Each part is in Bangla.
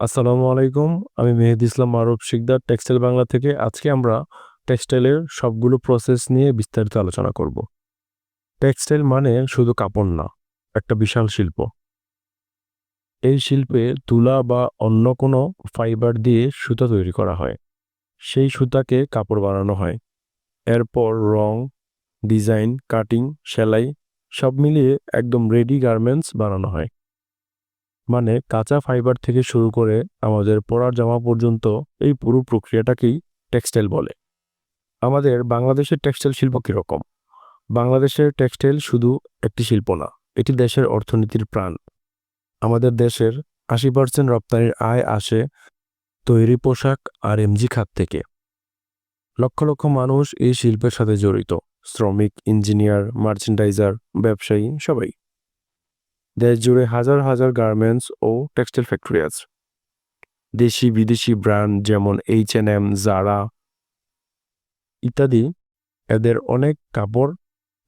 আসসালামু আলাইকুম, আমি মেহেদি ইসলাম মারুফ শিকদার, টেক্সটাইল বাংলা থেকে। আজকে আমরা টেক্সটাইলের সবগুলো প্রসেস নিয়ে বিস্তারিত আলোচনা করব। টেক্সটাইল মানে শুধু কাপড় না, একটা বিশাল শিল্প। এই শিল্পে তুলা বা অন্য কোনো ফাইবার দিয়ে সুতা তৈরি করা হয়। সেই সুতাকে কাপড় বানানো হয়। এরপর রং, ডিজাইন কাটিং সেলাই সব মিলিয়ে একদম রেডি গার্মেন্টস বানানো হয়। মানে কাঁচা ফাইবার থেকে শুরু করে আমাদের পরার জামা পর্যন্ত এই পুরো প্রক্রিয়াটাকেই টেক্সটাইল বলে। আমাদের বাংলাদেশের টেক্সটাইল শিল্প কীরকম? বাংলাদেশের টেক্সটাইল শুধু একটি শিল্প না, এটি দেশের অর্থনীতির প্রাণ। আমাদের দেশের আশি পার্সেন্ট রপ্তানির আয় আসে তৈরি পোশাক আর এমজি খাত থেকে। লক্ষ লক্ষ মানুষ এই শিল্পের সাথে জড়িত, শ্রমিক ইঞ্জিনিয়ার মার্চেন্ডাইজার ব্যবসায়ী, সবাই। দেশ জুড়ে হাজার হাজার গার্মেন্টস ও টেক্সটাইল ফ্যাক্টরি আছে। দেশি, বিদেশি ব্র্যান্ড যেমন এইচ এন এম জারা ইত্যাদি, এদের অনেক কাপড়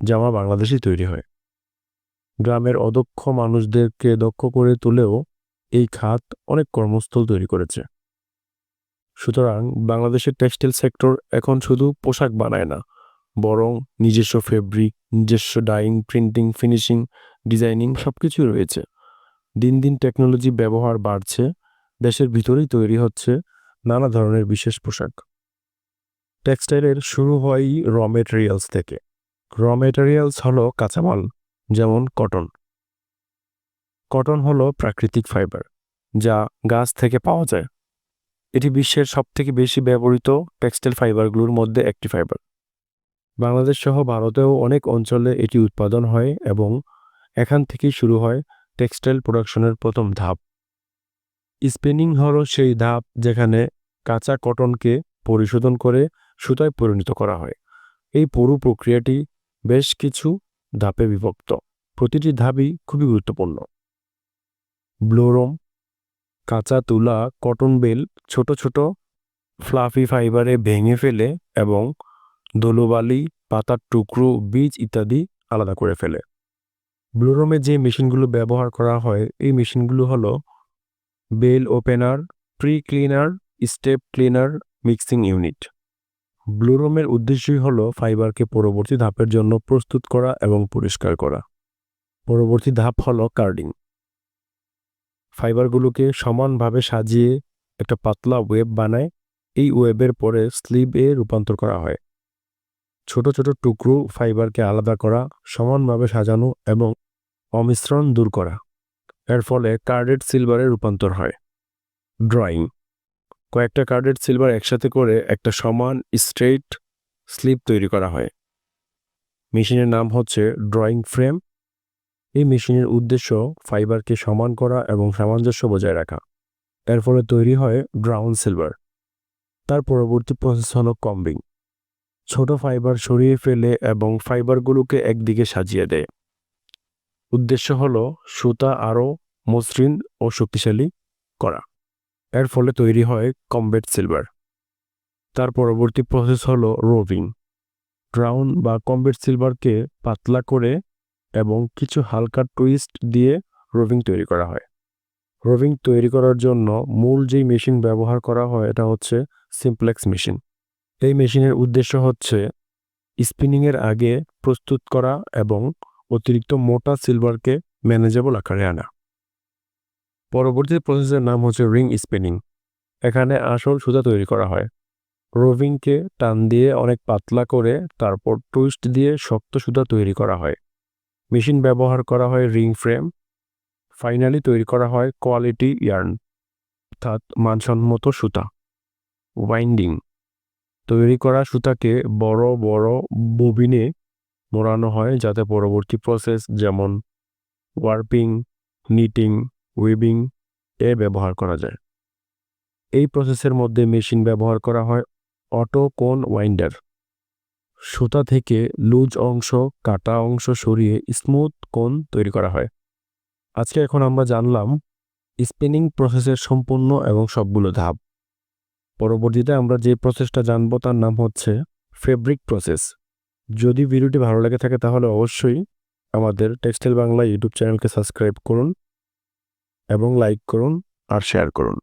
জামা বাংলাদেশেই তৈরি হয়। গ্রামের অদক্ষ মানুষদেরকে দক্ষ করে তুলেও এই খাত অনেক কর্মস্থল তৈরি করেছে। সুতরাং বাংলাদেশের টেক্সটাইল সেক্টর এখন শুধু পোশাক বানায় না, বরং নিজস্ব ফেব্রিক নিজস্ব ডাইং প্রিন্টিং ফিনিশিং ডিজাইনিং সব কিছুই রয়েছে। দিন দিন টেকনোলজি ব্যবহার বাড়ছে, দেশের ভিতরেই তৈরি হচ্ছে নানা ধরনের বিশেষ পোশাক। টেক্সটাইলের শুরু হয় র মেটেরিয়ালস থেকে। র মেটেরিয়ালস হলো কাঁচামাল, যেমন কটন। কটন হলো প্রাকৃতিক ফাইবার, যা গাছ থেকে পাওয়া যায়। এটি বিশ্বের সবথেকে বেশি ব্যবহৃত টেক্সটাইল ফাইবারগুলোর মধ্যে একটি ফাইবার। বাংলাদেশ সহ ভারতেও অনেক অঞ্চলে এটি উৎপাদন হয় এবং এখান থেকেই শুরু হয় টেক্সটাইল প্রোডাকশনের প্রথম ধাপ। স্পিনিং হলো সেই ধাপ যেখানে কাঁচা কটনকে পরিশোধন করে সুতায় পরিণত করা হয়। এই পুরো প্রক্রিয়াটি বেশ কিছু ধাপে বিভক্ত। প্রতিটি ধাপই খুবই গুরুত্বপূর্ণ। ব্লোরম, কাঁচা তুলা, কটন বেল, ছোট ছোট ফ্লাফি ফাইবারে ভেঙে ফেলে এবং দোলোবালি, পাতার টুকরো, বীজ ইত্যাদি আলাদা করে ফেলে। ব্লুরমে যে মেশিনগুলো ব্যবহার করা হয়, এই মেশিনগুলো হলো bale opener pre cleaner, step cleaner, mixing unit. ব্লুরমের উদ্দেশ্যই হলো ফাইবারকে পরবর্তী ধাপের জন্য প্রস্তুত করা এবং পরিষ্কার করা। পরবর্তী ধাপ হলো কার্ডিং। ফাইবারগুলোকে সমানভাবে সাজিয়ে একটা পাতলা ওয়েব বানায়। এই ওয়েবের পরে স্লিভে রূপান্তর করা হয়। ছোট ছোট টুকরো ফাইবারকে আলাদা করা, সমানভাবে সাজানো এবং অমিশ্রণ দূর করা। এর ফলে কার্ডেড সিলভারে রূপান্তর হয়। ড্রয়িং। কয়েকটা কার্ডেড সিলভার একসাথে করে একটা সমান স্ট্রেট স্লিপ তৈরি করা হয়। মেশিনের নাম হচ্ছে ড্রয়িং ফ্রেম। এই মেশিনের উদ্দেশ্য ফাইবারকে সমান করা এবং সামঞ্জস্য বজায় রাখা। এর ফলে তৈরি হয় ব্রাউন সিলভার। তার পরবর্তী প্রসেস হলো কম্বিং। ছোট ফাইবার সরিয়ে ফেলে এবং ফাইবারগুলোকে একদিকে সাজিয়ে দেয়। উদ্দেশ্য হল সুতা আরও মসৃণ ও শক্তিশালী করা। এর ফলে তৈরি হয় কমবেট সিলভার। তার পরবর্তী প্রসেস হল রোভিং। ব্রাউন বা কমবেট সিলভারকে পাতলা করে এবং কিছু হালকা টুইস্ট দিয়ে রোভিং তৈরি করা হয়। রোভিং তৈরি করার জন্য মূল যেই মেশিন ব্যবহার করা হয়, এটা হচ্ছে সিমপ্লেক্স মেশিন। এই মেশিনের উদ্দেশ্য হচ্ছে স্পিনিংয়ের আগে প্রস্তুত করা এবং অতিরিক্ত মোটা সিলভারকে ম্যানেজেবল আকারে আনা। পরবর্তী প্রসেসের নাম হচ্ছে রিং স্পিনিং এখানে আসল সুতা তৈরি করা হয়। রোভিংকে টান দিয়ে অনেক পাতলা করে তারপর টুইস্ট দিয়ে শক্ত সুতা তৈরি করা হয়। মেশিন ব্যবহার করা হয় রিং ফ্রেম ফাইনালি তৈরি করা হয় কোয়ালিটি ইয়ার্ন অর্থাৎ মানসম্মত সুতা। ওয়াইন্ডিং তৈরি করা সুতাকে বড় বড় ববিনে মোড়ানো হয় যাতে পরবর্তী প্রসেস যেমন ওয়ার্পিং নিটিং উইবিং এ ব্যবহার করা যায়। এই প্রসেসের মধ্যে মেশিন ব্যবহার করা হয় অটো কোন ওয়াইন্ডার সুতা থেকে লুজ অংশ, কাটা অংশ সরিয়ে স্মুথ কোন তৈরি করা হয়। আজকে এখন আমরা জানলাম স্পিনিং প্রসেসের সম্পূর্ণ এবং সবগুলো ধাপ। পরবর্তীতে আমরা যে প্রসেসটা জানব তার নাম হচ্ছে ফেব্রিক প্রসেস যদি ভিডিওটি ভালো লেগে থাকে তাহলে অবশ্যই আমাদের টেক্সটাইল বাংলা ইউটিউব চ্যানেলকে সাবস্ক্রাইব করুন এবং লাইক করুন আর শেয়ার করুন।